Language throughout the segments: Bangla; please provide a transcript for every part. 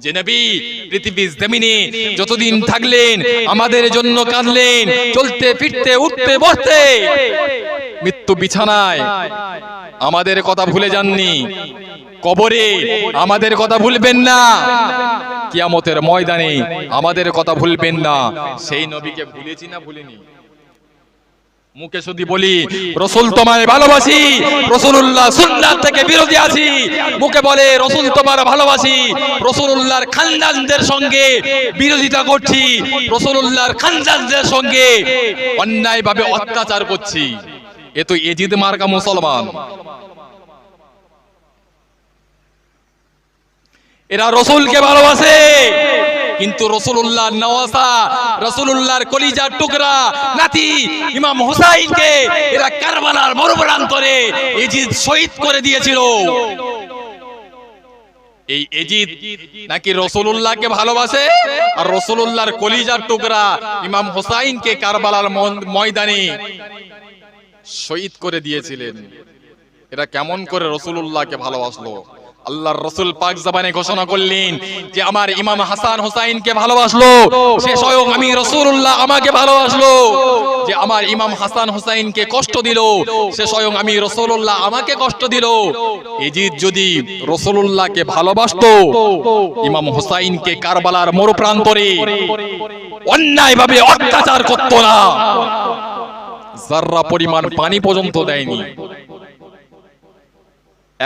যে নবী, পৃথিবীর জমিনে যতদিন থাকলেন, আমাদের জন্য কাঁদলেন, চলতে, ফিরতে, উঠতে, বসতে। মৃত্যু বিছানায়। আমাদের কথা ভুলে যাননি। কবরে আমাদের কথা ভুলবেন না। কিয়ামতের ময়দানে আমাদের কথা ভুলবেন না। সেই নবীকে ভুলেছি না, ভুলিনি। মুখে শুধু বলি রসুল তোমায় ভালোবাসি রসুল্লাহ সুন্নাত থেকে বিরোধী আছি। মুখে বলে রসুল তোমার ভালোবাসি রসুল্লাহর খানদানদের সঙ্গে বিরোধিতা করছি রসুল্লাহর খানদানদের সঙ্গে অন্যায়ভাবে অত্যাচার করছি। এ তো এজিদ মার্কা মুসলমান। এরা রসুলকে ভালোবাসে। কিন্তু রসুল্লাহ নওয়াসা রসুল্লাহর কলিজার টুকরা নাতি ইমাম হুসাইনকে এরা কারবালার মরুপ্রান্তরে এজিদ শহীদ করে দিয়েছিল। এই এজিদ নাকি রসুল্লাহকে ভালোবাসে? আর রসুল্লাহর কলিজার টুকরা ইমাম হুসাইনকে কারবালার ময়দানে শহীদ করে দিয়েছিলেন। এটা কেমন করে রসুল্লাহকে ভালোবাসলো? আল্লাহর রসুল পাক জাবানে ঘোষণা করলেন যে আমার ইমাম হাসান হুসাইনকে ভালোবাসলো, সে স্বয়ং আমি রসুল্লাহ আমাকে ভালোবাসলো। যে আমার ইমাম হাসান হুসাইনকে কষ্ট দিল, সে স্বয়ং আমি রসুল্লাহ আমাকে কষ্ট দিল। এজিদ যদি রসুল্লাহকে ভালোবাসতো, ইমাম হুসাইনকে কারবালার মরুপ্রান্তরে অন্যায়ভাবে অত্যাচার করতো না। জাররা পরিমাণ পানি পর্যন্ত দেয়নি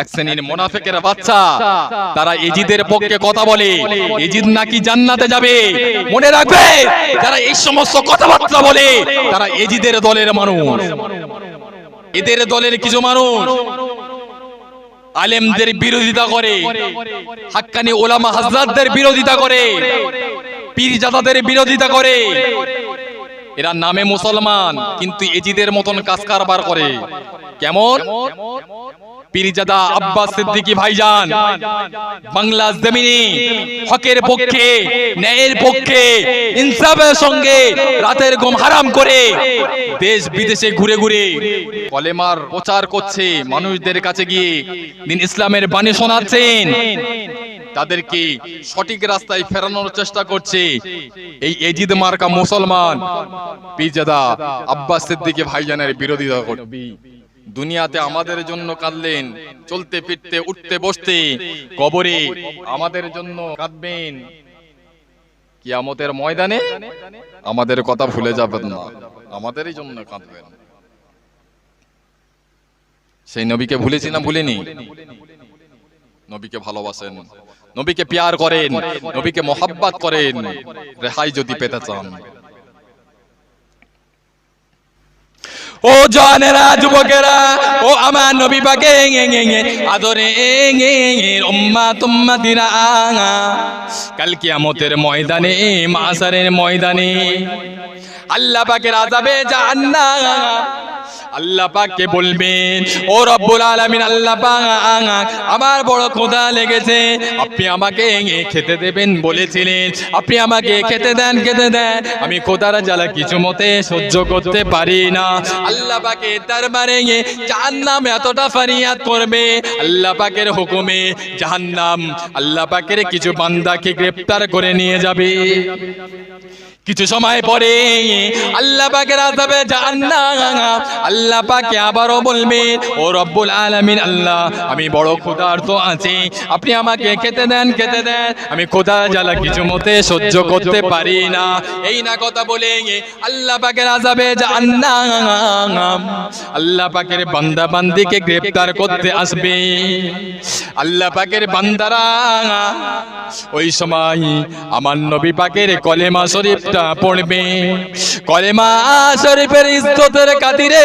এক শ্রেণির মোনাফেকের বাচ্চা। তারা এজিদের পক্ষে কথা বলে। এজিদ নাকি জান্নাতে যাবে? মনে রাখবে যারা এই সমস্ত কথাবার্তা বলে তারা এজিদের দলের মানুষ। এদের দলের কিছু মানুষ আলেমদের বিরোধিতা করে হাক্কানি ওলামা হাজরাতদের বিরোধিতা করে পীরজাদাদের বিরোধিতা করে। এরা নামে মুসলমান কিন্তু এজিদের মতন কাজ কারবার করে। কেমন? পীরজাদা আব্বাস সিদ্দিকী ভাইজান বাংলা জমিনে হকের পক্ষে, ন্যায়ের পক্ষে, ইনসাফের সঙ্গে রাতের ঘুম হারাম করে দেশ বিদেশে ঘুরে ঘুরে কলেমার প্রচার করছে। মানুষদের কাছে গিয়ে দিন ইসলামের বাণী শোনাচ্ছেন। তাদেরকে সঠিক রাস্তায় ফেরানোর চেষ্টা করছে। এই এজিদ মার্কা মুসলমান পীরজাদা আব্বাস সিদ্দিকী ভাইজানের বিরোধিতা করবে দুনিয়াতে আমাদের জন্য কাঁদলেন, চলতে ফিরতে, উঠতে বসতে কবরে আমাদের জন্য কাঁদবেন। কিয়ামতের ময়দানে আমাদের কথা ভুলে যাবেন না, আমাদেরই জন্য কাঁদবেন। সেই নবীকে ভুলেছি না ভুলিনি? নবীকে ভালোবাসেন, নবীকে প্যার করেন, নবীকে মোহাব্বত করেন, রেহাই যদি পেতে চান। ও জানেরা যুবকেরা, ও আমার নবী পাকে আদরে উম্মা তুম্মা দিরা কাল কিয়ামতের ময়দানে, মাসারের ময়দানে, আল্লাহ পাকের আযাবে জাহান্নাম। আল্লাহ পাককে বলবেন ও রব্বুল আলামিন আল্লাহ পাক আমার বড় ক্ষুধা লেগেছে আপনি আমাকে খেতে দেবেন বলেছিলেন আপনি আমাকে খেতে দেন খেতে দেন আমি ক্ষুধার জ্বালা কিছু মতে সহ্য করতে পারি না আল্লাহ পাকে দরবারে জাহান্নাম এতটা ফারিয়াদ করবে আল্লাহ পাকের হুকুমে জাহান্নাম আল্লাহ পাকের কিছু বান্দাকে গ্রেফতার করে নিয়ে যাবে কিছু সময় পরে আল্লাহ পাকের আযাবে জাহান্নাম আল্লাহ পাকে আবারও বলবেন ও রব্বুল আলামিন আল্লাহ, আমি বড় ক্ষুধার্ত আছি। আপনি আমাকে খেতে দেন খেতে দেন। আমি ক্ষুধা জ্বালা কিছু মতে সহ্য করতে পারি না। এই না কথা বলে আল্লাহ পাকের জাহান্নাম, আল্লাহ পাকের বান্দা বান্দিকে গ্রেফতার করতে আসবে। আল্লাহ পাকের বান্দারা, ওই সময় আমার নবী পাকের কলেমা শরীফটা পড়বে। কলেমা শরীফের ইজ্জতের খাতিরে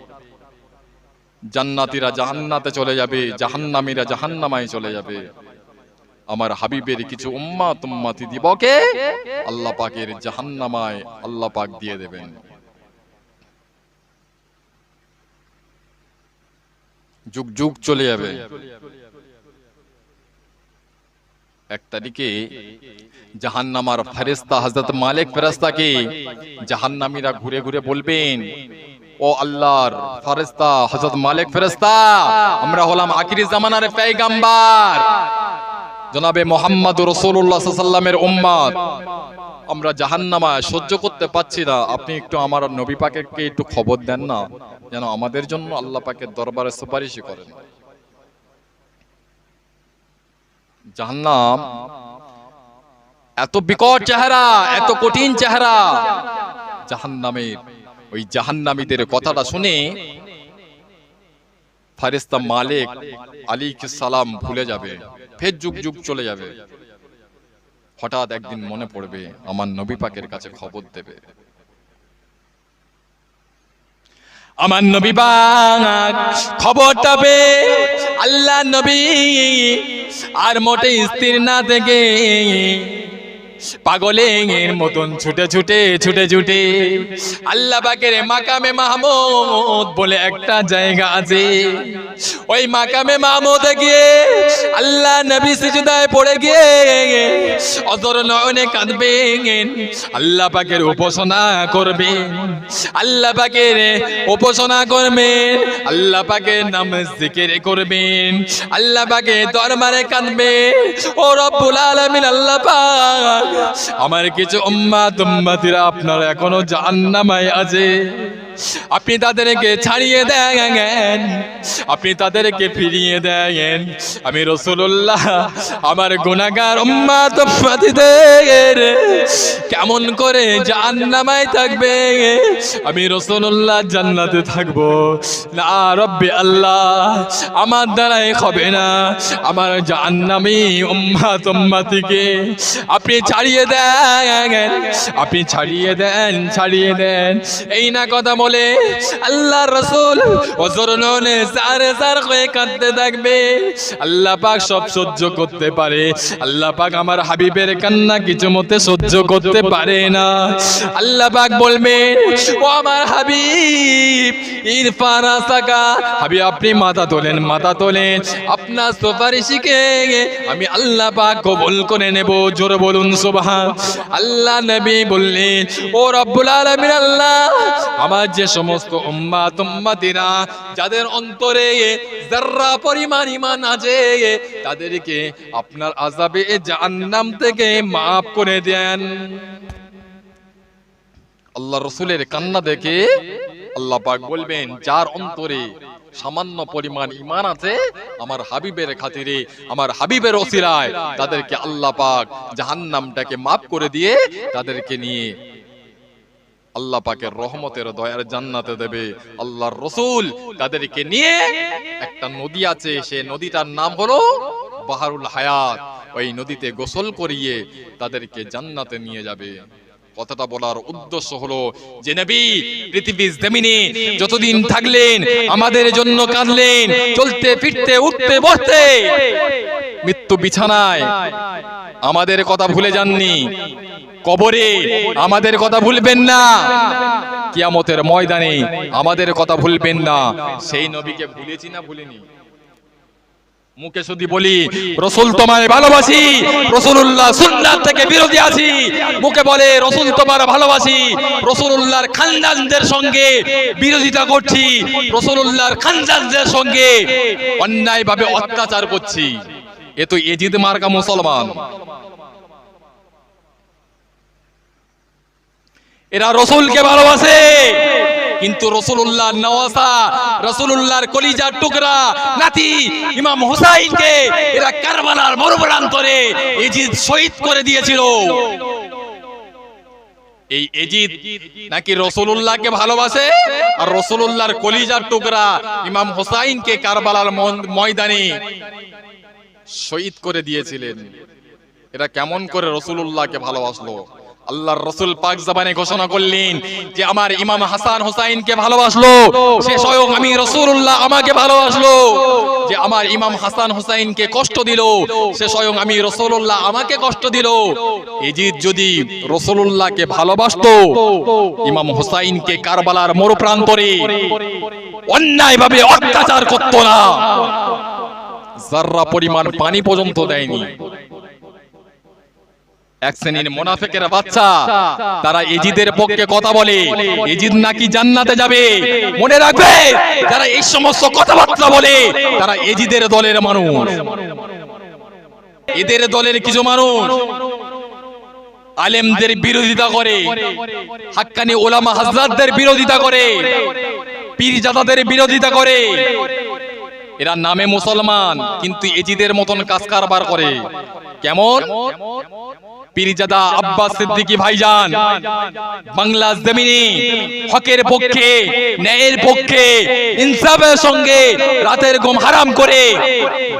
জান্নাতীরা জাহান্নাতে চলে যাবে, জাহান্নামীরা জাহান্নামায় চলে যাবে। আমার হাবিবের কিছু উম্মা তুম্মাতি দিবকে আল্লাহ পাকের জাহান্নামায় আল্লাহ পাক দিয়ে দেবেন। যুগ যুগ চলে যাবে। এক তারিখে জাহান্নামার ফেরেস্তা হজরত মালিক ফেরেস্তাকে জাহান্নামীরা ঘুরে ঘুরে বলবেন ও আল্লাহর ফেরেস্তা হজরত মালিক ফেরেস্তা আমরা হলাম আখিরি জামানার পেগাম্বার জনাবে মোহাম্মদ রসুল্লাহ সাল্লামের উম্মাদ আমরা জাহান্নামা সহ্য করতে পাচ্ছি না। আপনি একটু আমার নবী পাকেরকে একটু খবর দেন না? যেন আমাদের জন্য আল্লাহ পাকের দরবারে সুপারিশই করেন। জাহান্নাম এত বিকট চেহারা, এত কঠিন চেহারা। জাহান্নামের ওই জাহান্নামীদের কথাটা শুনে ফারিস্তা মালিক আলী সালাম ভুলে যাবে, ফের যুগ যুগ চলে যাবে। হঠাৎ একদিন মনে পড়বে, আমার নবী পাকের কাছে খবর দেবে। আমার নবী পাক খবরটা পে আল্লাহ নবী আর মোটে স্থির না থেকে পাগলের মতন ছুটে ছুটে ছুটে ছুটে। আল্লাহ পাকের মাকামে মাহমুদ বলে একটা জায়গা আছে। ওই মাকামে মাহমুদ গিয়ে আল্লাহ নবী সিজদায় পড়ে গিয়ে অদর নয়নে কাঁদবেন। আল্লাহ পাকের উপাসনা করবেন। আল্লাহ পাকের উপাসনা করবেন। আল্লাহ পাকের নাম জিকির করবেন। আল্লাহ পাকের দরবারে কাঁদবে ও রব্বুল আলামিন, আল্লাহ পাক আমার কিছু উম্মাদ উম্মাতিরা আপনারা এখনও জাহান্নামায় আছে। আপনি তাদেরকে ছাড়িয়ে দেন আপনি তাদেরকে ফিরিয়ে দেন আমি রসুল্লাহ আমার গুণাগার কেমন করে জাহান্নামায় থাকবে আমি রসুল্লাহ জান্নাতে থাকব না রব্বি আল্লাহ আমার দ্বারাই হবে না আমার জাহান্নামি উম্মাত উম্মাতিকে আপনি ছাড়িয়ে দেন আপনি ছাড়িয়ে দেন ছাড়িয়ে দেন এই না কথা বলে, আল্লাহ রসুল ওজরনে সারে সার হয়ে কাঁদতে থাকবে। আল্লাহ পাক সব সহ্য করতে পারে। আল্লাহ পাক আমার হাবিবের কান্না কিছু মতে সহ্য করতে পারে না। আল্লাহ পাক বলবে, ও আমার হাবিব, ইরফান আসাকা হাবিব আপনি মাথা তোলেন মাথা তোলেন। আপনার সুপারিশিকে আমি আল্লাহ পাক কবুল করে নেব। জোর বলুন, সুবহান। আল্লাহ নবী বললেন, ও রব্বুল আলামিন, আল্লাহ, আমার যে সমস্ত উম্মাত উম্মাতিরা যাদের অন্তরে যার্রা পরিমাণ ইমান আছে, তাদেরকে আপনার আযাবে জাহান্নাম থেকে maaf করে দেন। আল্লাহ রসুলের কান্না দেখে আল্লাহ পাক বলবেন, যার অন্তরে সামান্য পরিমাণ ইমান আছে, আমার হাবিবের খাতিরে, আমার হাবিবের ওসিলায় তাদেরকে আল্লাহ পাক জাহান্নামটাকে মাফ করে দিয়ে তাদেরকে নিয়ে আল্লাহ পাকের রহমতের দয়ার জান্নাতে দেবে। আল্লাহর রসুল তাদেরকে নিয়ে একটা নদী আছে সে নদীটার নাম হলো বাহারুল হায়াত। ওই নদীতে গোসল করিয়ে তাদেরকে জান্নাতে নিয়ে যাবে। কথাটা বলার উদ্দেশ্য হলো যে নবী, পৃথিবীর জমিনে যতদিন থাকলেন, আমাদের জন্য কাঁদলেন, চলতে ফিরতে, উঠতে, বসতে, মৃত্যু বিছানায়। আমাদের কথা ভুলে যাননি। কবরে আমাদের কথা ভুলবেন না। কিয়ামতের ময়দানে আমাদের কথা ভুলবেন না। সেই নবীকে ভুলেছি না, ভুলিনি। মুখে শুধু বলি, রসুল তোমায় ভালোবাসি রসুল্লাহ থেকে বিরোধী আছি। মুখে বলে, রসুল তোমার ভালোবাসি রসুল্লাহর খানদানদের সঙ্গে বিরোধিতা করছি রসুল্লাহর খানদানদের সঙ্গে অন্যায় ভাবে অত্যাচার করছি। এ তো এজিদ মার্কা মুসলমান। এরা রসুলকে ভালোবাসে। কিন্তু রসুল্লাহ নওয়াসা রসুল্লাহর কলিজার টুকরা, নাতি ইমাম হুসাইনকে এরা কারবালার মরুবরান্তরে এজিদ শহীদ করে দিয়েছিল। এই এজিদ নাকি রসুল্লাহকে ভালোবাসে? আর রসুল্লাহর কলিজার টুকরা ইমাম হুসাইনকে কারবালার ময়দানে শহীদ করে দিয়েছিলেন। এরা কেমন করে রসুল্লাহকে ভালোবাসলো? আল্লাহর রসুল পাক জবানে ঘোষণা করলেন যে আমার ইমাম হাসান হোসাইনকে ভালোবাসলো, সে স্বয়ং আমি রসুল্লাহ আমাকে ভালোবাসলো। যে আমার ইমাম হাসান হোসাইনকে কষ্ট দিল, সে স্বয়ং আমি রসুল্লাহ আমাকে কষ্ট দিল। এজিদ যদি রসুল্লাহকে ভালোবাসতো, ইমাম হোসাইনকে কারবালার মরু প্রান্তরে অন্যায়ভাবে অত্যাচার করতো না। যার্রা পরিমাণ পানি পর্যন্ত দেয়নি এক শ্রেণির মোনাফেকের বাচ্চা। তারা এজিদের পক্ষে কথা বলে। এজিদ নাকি জান্নাতে যাবে? মনে রাখবে? যারা এই সমস্ত কথাবার্তা বলে তারা এজিদের দলের মানুষ। এদের দলের কিছু মানুষ আলেমদের বিরোধিতা করে হাক্কানি ওলামা হাজরাতদের বিরোধিতা করে পীরজাদাদের বিরোধিতা করে। এরা নামে মুসলমান, কিন্তু এজিদের মতন কাজ কারবার করে। কেমন? পীরজাদা আব্বাস সিদ্দিকী ভাইজান বাংলা জমিনে হকের পক্ষে, ন্যায়ের পক্ষে, ইনসাফের সঙ্গে রাতের ঘুম হারাম করে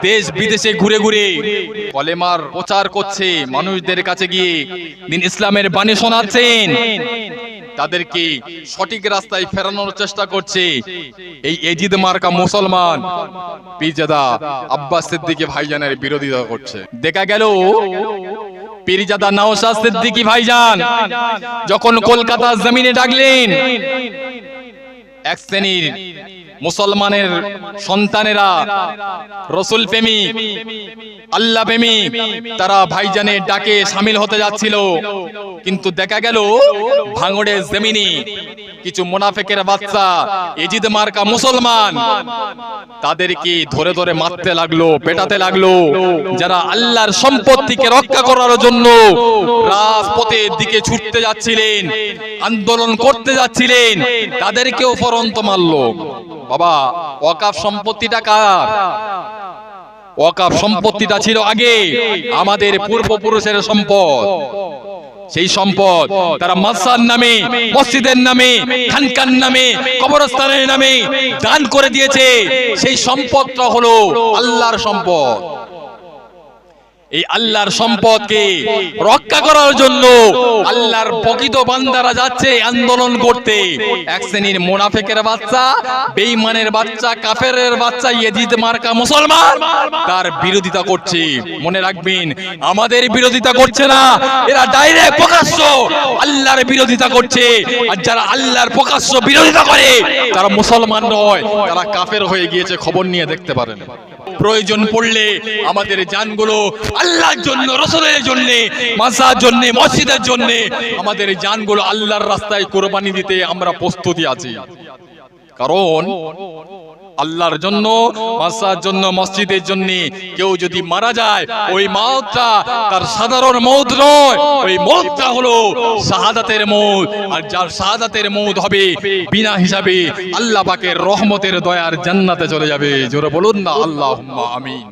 দেশ বিদেশে ঘুরে ঘুরে কলেমার প্রচার করছে। মানুষদের কাছে গিয়ে দিন ইসলামের বাণী শোনাচ্ছেন। তাদেরকে সঠিক রাস্তায় ফেরানোর চেষ্টা করছে। এই এজিদ মার্কা মুসলমান পীরজাদা আব্বাস সিদ্দিকী ভাইজানের বিরোধিতা করছে। দেখা গেল পীরজাদা নওশাদ সিদ্দিকী ভাইজান, যখন কলকাতা জমিনে ডাকলেন, এক শ্রেণির মুসলমানের সন্তানেরা, রসুল প্রেমিক আল্লাহ প্রেমিক তারা ভাইজানের ডাকে সামিল হতে যাচ্ছিল। কিন্তু দেখা গেল, ভাঙড়ের জমিনে কিছু মুনাফেকের বাচ্চা, এজিদ মার্কা মুসলমান, তাদেরকে ধরে ধরে মারতে লাগল, পেটাতে লাগল, যারা আল্লাহর সম্পত্তিকে রক্ষা করার জন্য রাজপথের দিকে ছুটতে যাচ্ছিলেন, আন্দোলন করতে যাচ্ছিলেন, তাদেরকেও ফরন্ত মারলো। বাবা, ওয়াকাফ সম্পত্তিটা কার? ওয়াকাফ সম্পত্তিটা ছিল আগে আমাদের পূর্বপুরুষের সম্পদ। সেই সম্পদ তারা মাসার নামে, মসজিদের নামে, খানকার নামে, কবরস্থানের নামে দান করে দিয়েছে। সেই সম্পদটা হলো আল্লাহর সম্পদ। এই আল্লাহর সম্পদকে রক্ষা করার জন্য আল্লাহর প্রকৃত বান্দারা যাচ্ছে আন্দোলন করতে। এক শ্রেণির মোনাফেকের বাচ্চা বেঈমানের বাচ্চা কাফেরের বাচ্চা ইয়েজিদ মার্কা মুসলমান তার বিরোধিতা করছে। মনে রাখবেন আমাদের বিরোধিতা করছে না এরা ডাইরেক্ট প্রকাশ্য আল্লাহর বিরোধিতা করছে। আর যারা আল্লাহর প্রকাশ্য বিরোধিতা করে তারা মুসলমান নয় তারা কাফের হয়ে গিয়েছে খবর নিয়ে দেখতে পারেন। প্রয়োজন পড়লে আমাদের যানগুলো আল্লাহর জন্য, রসলের জন্য মাসার জন্য, মসজিদের জন্য আমাদের জানগুলো আল্লাহর রাস্তায় কোরবানি দিতে আমরা প্রস্তুতি আছি। কারণ আল্লাহর জন্য মাসার জন্য, মসজিদের জন্য। কেউ যদি মারা যায়, ওই মাউতটা তার সাধারণ মৌত নয়, ওই মৌতটা হলো শাহাদাতের মৌত। আর যার শাহাদাতের মৌত হবে বিনা হিসাবে আল্লাহ পাকের রহমতের দয়ার জান্নাতে চলে যাবে। জোরে বলুন না আল্লাহ আমিন।